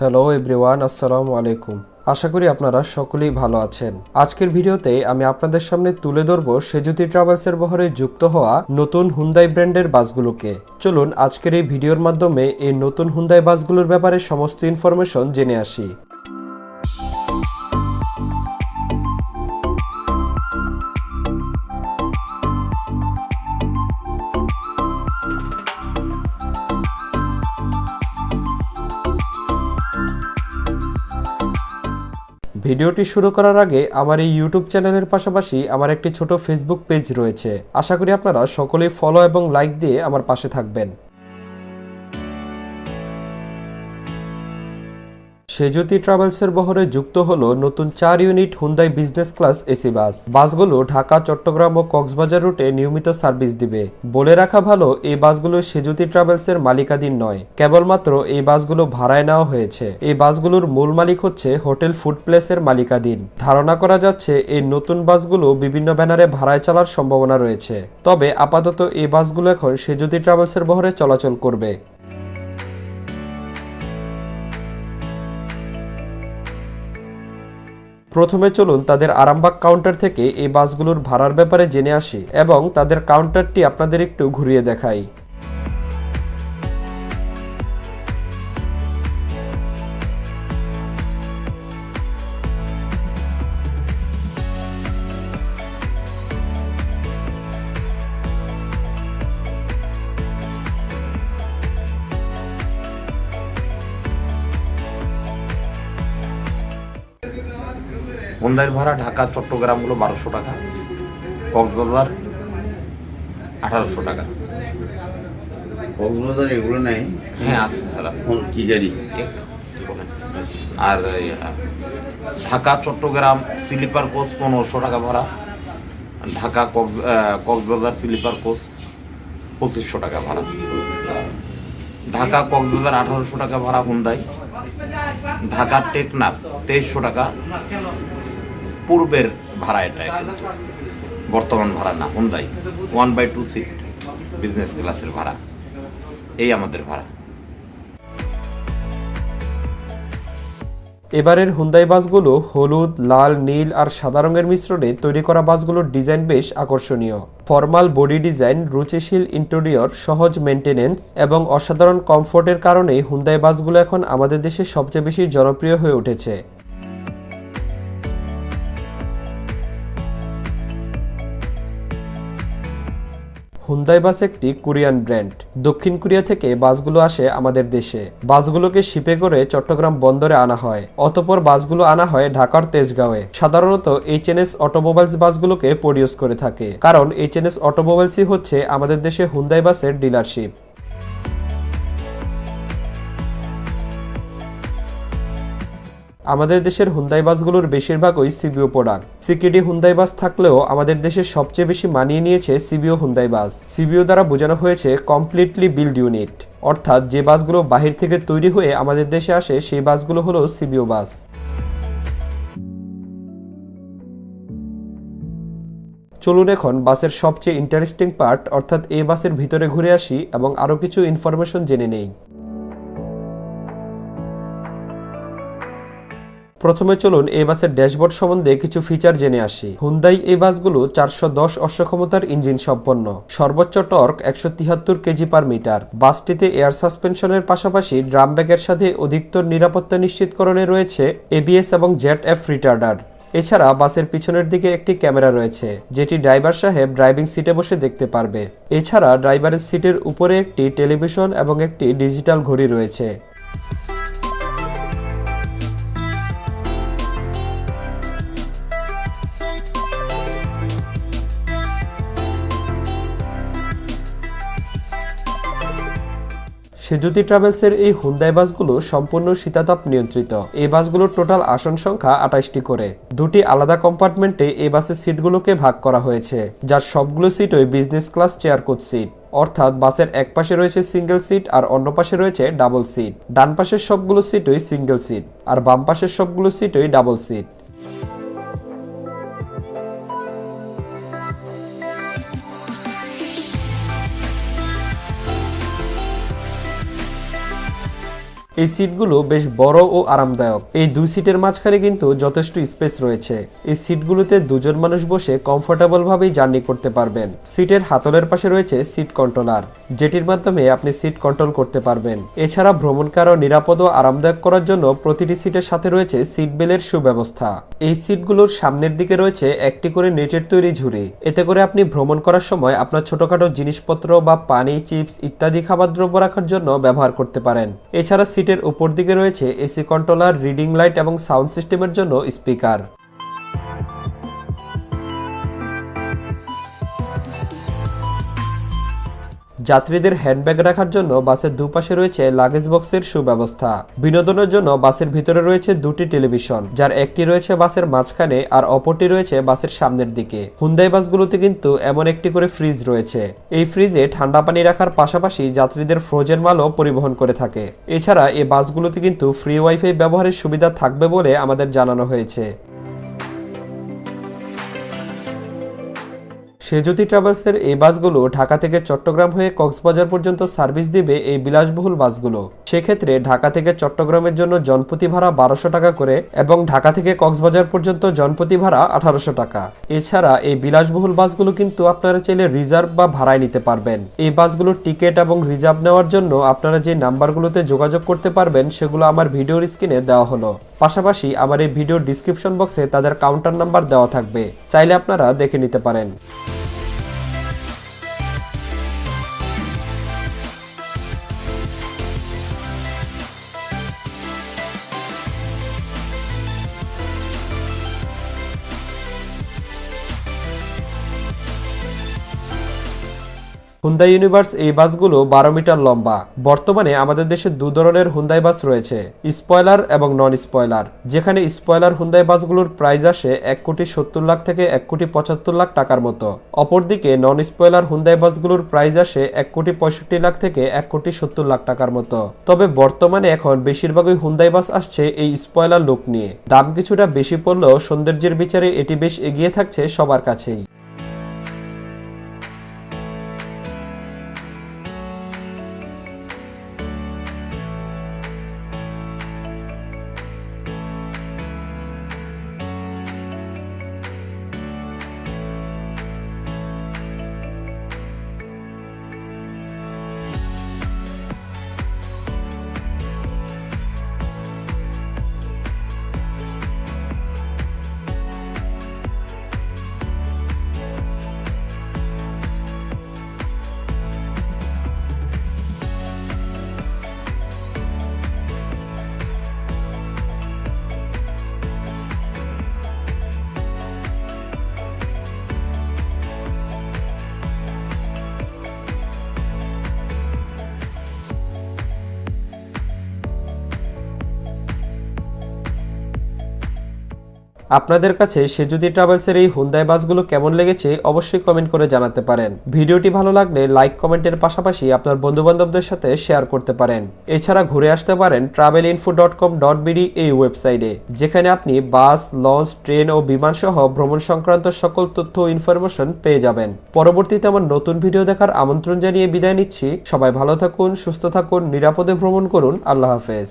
Hello everyone আসসালামু আলাইকুম আশা করি আপনারা সকলেই ভালো আছেন। আজকের ভিডিওতে আমি আপনাদের সামনে তুলে ধরবো সেজুতি ট্রাভেলসের বহরে যুক্ত হওয়া নতুন হুন্দাই ব্র্যান্ডের বাসগুলোকে। চলুন, আজকের এই ভিডিওর মাধ্যমে এই নতুন হুন্দাই বাসগুলোর ব্যাপারে সমস্ত ইনফরমেশন জেনে আসি। ভিডিওটি শুরু করার আগে আমার এই ইউটিউব চ্যানেলের পাশাপাশি আমার একটি ছোট ফেসবুক পেজ রয়েছে। আশা করি আপনারা সকলেই ফলো এবং লাইক দিয়ে আমার পাশে থাকবেন। সেজুতি ট্রাভেলসের বহরে যুক্ত হলো নতুন চার unit Hyundai business class AC bus. বাসগুলো ঢাকা, চট্টগ্রাম ও কক্সবাজার রুটে নিয়মিত সার্ভিস দিবে। বলে রাখা ভালো, এই বাসগুলো সেজুতি ট্রাভেলসের মালিকাধীন নয়। কেবলমাত্র এই বাসগুলো ভাড়ায় নেওয়া হয়েছে। এই বাসগুলোর মূল মালিক হচ্ছে হোটেল ফুড প্লেসের মালিকাধীন। ধারণা করা যাচ্ছে, এই নতুন বাসগুলো বিভিন্ন ব্যানারে ভাড়ায় চলার সম্ভাবনা রয়েছে। তবে আপাতত এই বাসগুলো এখন সেজুতি ট্রাভেলসের বহরে চলাচল করবে। প্রথমে চলুন তাদের আরামবাগ কাউন্টার থেকে এই বাসগুলোর ভাড়ার ব্যাপারে জেনে আসি এবং তাদের কাউন্টারটি আপনাদের একটু ঘুরিয়ে দেখাই। মন্দাইর ভাড়া ঢাকা চট্টগ্রামগুলো বারোশো টাকা কক্সবাজার আঠারোশো টাকা। কক্সবাজার এগুলো নেই? হ্যাঁ আছে স্যার কোন কি গাড়ি? একটু আর ঢাকা চট্টগ্রাম স্লিপার কোচ পনেরোশো টাকা ভাড়া। ঢাকা কক্স- কক্সবাজার স্লিপার কোচ পঁচিশশো টাকা ভাড়া। ঢাকা কক্সবাজার আঠারোশো টাকা ভাড়া হুন্দাই। ঢাকা টেকনাফ তেইশশো টাকা। পূর্বের ভাড়া এটা বর্তমান ভাড়া না Hyundai one by two seat business ক্লাসের ভাড়া। এই আমাদের ভাড়া। এবারের হুন্দাই বাসগুলো হলুদ, লাল, নীল আর সাদা রঙের মিশ্রণে তৈরি করা বাসগুলোর ডিজাইন বেশ আকর্ষণীয়। ফর্মাল বডি ডিজাইন, রুচিশীল ইন্টেরিয়র, সহজ মেনটেনেন্স এবং অসাধারণ কমফোর্টের কারণে হুন্দাই বাসগুলো এখন আমাদের দেশে সবচেয়ে বেশি জনপ্রিয় হয়ে উঠেছে। হুন্দাই বাস একটি কোরিয়ান ব্র্যান্ড দক্ষিণ কোরিয়া থেকে বাসগুলো আসে আমাদের দেশে। বাসগুলোকে শিপে করে চট্টগ্রাম বন্দরে আনা হয়। অতপর বাসগুলো আনা হয় ঢাকার তেজগাঁওয়ে। সাধারণত এইচএনএস অটোমোবাইলস বাসগুলোকে প্রডিউস করে থাকে। কারণ এইচএনএস অটোমোবাইলসই হচ্ছে আমাদের দেশে হুন্দাই বাসের ডিলারশিপ আমাদের দেশের হুন্দাই বাসগুলোর বেশিরভাগই CBO product CKD Hyundai bus থাকলেও আমাদের দেশের সবচেয়ে বেশি মানিয়ে নিয়েছে সিবিও হুন্দাই বাস। সিবিও দ্বারা বোঝানো হয়েছে কমপ্লিটলি বিল্ড ইউনিট অর্থাৎ যে বাসগুলো বাহির থেকে তৈরি হয়ে আমাদের দেশে আসে, সেই বাসগুলো হলো সিবিও বাস। চলুন এখন বাসের সবচেয়ে ইন্টারেস্টিং পার্ট অর্থাৎ এই বাসের ভিতরে ঘুরে আসি এবং আরও কিছু ইনফরমেশন জেনে নেই। প্রথমে চলুন এই বাসের ড্যাশবোর্ড সম্বন্ধে কিছু ফিচার জেনে আসি। হুন্দাই এই বাসগুলো চারশো দশ অশ্বক্ষমতার ইঞ্জিন সম্পন্ন। সর্বোচ্চ টর্ক একশো তিয়াত্তর কেজি পার মিটার বাসটিতে এয়ার সাসপেনশনের পাশাপাশি ড্রাম ব্যাগের সাথে অধিকতর নিরাপত্তা নিশ্চিতকরণে রয়েছে এবিএস এবং জেট এফ রিটার্ডার এছাড়া বাসের পিছনের দিকে একটি ক্যামেরা রয়েছে, যেটি ড্রাইভার সাহেব ড্রাইভিং সিটে বসে দেখতে পারবে। এছাড়া ড্রাইভারের সিটের উপরে একটি টেলিভিশন এবং একটি ডিজিটাল ঘড়ি রয়েছে। সেজুতি ট্রাভেলসের এই হুন্দাই বাসগুলো সম্পূর্ণ শীতাতাপ নিয়ন্ত্রিত। এই বাসগুলোর টোটাল আসন সংখ্যা আঠাশটি করে। দুটি আলাদা কম্পার্টমেন্টে এই বাসের সিটগুলোকে ভাগ করা হয়েছে, যার সবগুলো সিটই business class chair coach seat অর্থাৎ বাসের এক পাশে রয়েছে সিঙ্গেল সিট আর অন্য পাশে রয়েছে ডাবল সিট ডান পাশের সবগুলো সিটই সিঙ্গেল সিট আর বাম পাশের সবগুলো সিটই ডাবল সিট এই সিটগুলো বেশ বড় ও আরামদায়ক। এই দুই সিটের মাঝখানে কিন্তু যথেষ্ট স্পেস রয়েছে। এই সিটগুলোতে দুজন মানুষ বসে কমফোর্টেবল ভাবেই জার্নি করতে পারবেন। সিটের হাতলের পাশে রয়েছে সিট কন্ট্রোলার, যেটির মাধ্যমে আপনি সিট কন্ট্রোল করতে পারবেন। এছাড়া ভ্রমণকে আরও নিরাপদ ও আরামদায়ক করার জন্য প্রতিটি সিটের সাথে রয়েছে সিট বেলের সুব্যবস্থা। এই সিটগুলোর সামনের দিকে রয়েছে একটি করে নেটের তৈরি ঝুড়ি। এতে করে আপনি ভ্রমণ করার সময় আপনার ছোটখাটো জিনিসপত্র বা পানি, চিপস ইত্যাদি খাবার দ্রব্য রাখার জন্য ব্যবহার করতে পারেন। এছাড়া সিটের উপর দিকে রয়েছে এসি কন্ট্রোলার রিডিং লাইট এবং সাউন্ড সিস্টেমের জন্য স্পিকার। যাত্রীদের হ্যান্ডব্যাগ রাখার জন্য বাসের দুপাশে রয়েছে লাগেজ বক্সের সুব্যবস্থা। বিনোদনের জন্য বাসের ভিতরে রয়েছে দুটি টেলিভিশন, যার একটি রয়েছে বাসের মাঝখানে আর অপরটি রয়েছে বাসের সামনের দিকে। হুন্দাই বাসগুলোতে কিন্তু এমন একটি করে ফ্রিজ রয়েছে। এই ফ্রিজে ঠান্ডা পানি রাখার পাশাপাশি যাত্রীদের ফ্রোজেন মালও পরিবহন করে থাকে। এছাড়া এই বাসগুলোতে কিন্তু ফ্রি ওয়াইফাই ব্যবহারের সুবিধা থাকবে বলে আমাদের জানানো হয়েছে। সেজুতি ট্রাভেলসের এই বাসগুলো ঢাকা থেকে চট্টগ্রাম হয়ে কক্সবাজার পর্যন্ত সার্ভিস দিবে এই বিলাসবহুল বাসগুলো। সেক্ষেত্রে ঢাকা থেকে চট্টগ্রামের জন্য জনপ্রতি ভাড়া বারোশো টাকা করে এবং ঢাকা থেকে কক্সবাজার পর্যন্ত জনপ্রতি ভাড়া আঠারোশো টাকা। এছাড়া এই বিলাসবহুল বাসগুলো কিন্তু আপনারা চাইলে রিজার্ভ বা ভাড়ায় নিতে পারবেন। এই বাসগুলোর টিকিট এবং রিজার্ভ নেওয়ার জন্য আপনারা যে নাম্বারগুলোতে যোগাযোগ করতে পারবেন সেগুলো আমার ভিডিওর স্ক্রিনে দেওয়া হলো। পাশাপাশি আমার এই ভিডিওর ডিসক্রিপশন বক্সে তাদের কাউন্টার নাম্বার দেওয়া থাকবে। চাইলে আপনারা দেখে নিতে পারেন। হুন্দাই ইউনিভার্স এই বাসগুলো বারো মিটার লম্বা। বর্তমানে আমাদের দেশে দু ধরনের হুন্দাই বাস রয়েছে, স্পয়লার এবং নন স্পয়লার যেখানে স্পয়লার হুন্দাই বাসগুলোর প্রাইস আসে এক কোটি সত্তর লাখ থেকে এক কোটি পঁচাত্তর লাখ টাকার মতো। অপরদিকে নন স্পয়লার হুন্দাই বাসগুলোর প্রাইস আসে এক কোটি পঁয়ষট্টি লাখ থেকে এক কোটি সত্তর লাখ টাকার মতো। তবে বর্তমানে এখন বেশিরভাগই হুন্দাই বাস আসছে এই স্পয়লার লুক নিয়ে। দাম কিছুটা বেশি পড়লেও সৌন্দর্যের বিচারে এটি বেশ এগিয়ে থাকছে সবার কাছেই। আপনাদের কাছে সেজুদি ট্রাভেলসের এই হুন্দাই বাসগুলো কেমন লেগেছে অবশ্যই কমেন্ট করে জানাতে পারেন। ভিডিওটি ভালো লাগলে লাইক, কমেন্টের পাশাপাশি আপনার বন্ধু বান্ধবদের সাথে শেয়ার করতে পারেন। এছাড়া ঘুরে আসতে পারেন travel info dot com dot BD এই ওয়েবসাইটে, যেখানে আপনি বাস, লঞ্চ, ট্রেন ও বিমান সহ ভ্রমণ সংক্রান্ত সকল তথ্য ও ইনফরমেশন পেয়ে যাবেন। পরবর্তীতে আমার নতুন ভিডিও দেখার আমন্ত্রণ জানিয়ে বিদায় নিচ্ছি। সবাই ভালো থাকুন, সুস্থ থাকুন, নিরাপদে ভ্রমণ করুন। আল্লাহ হাফেজ।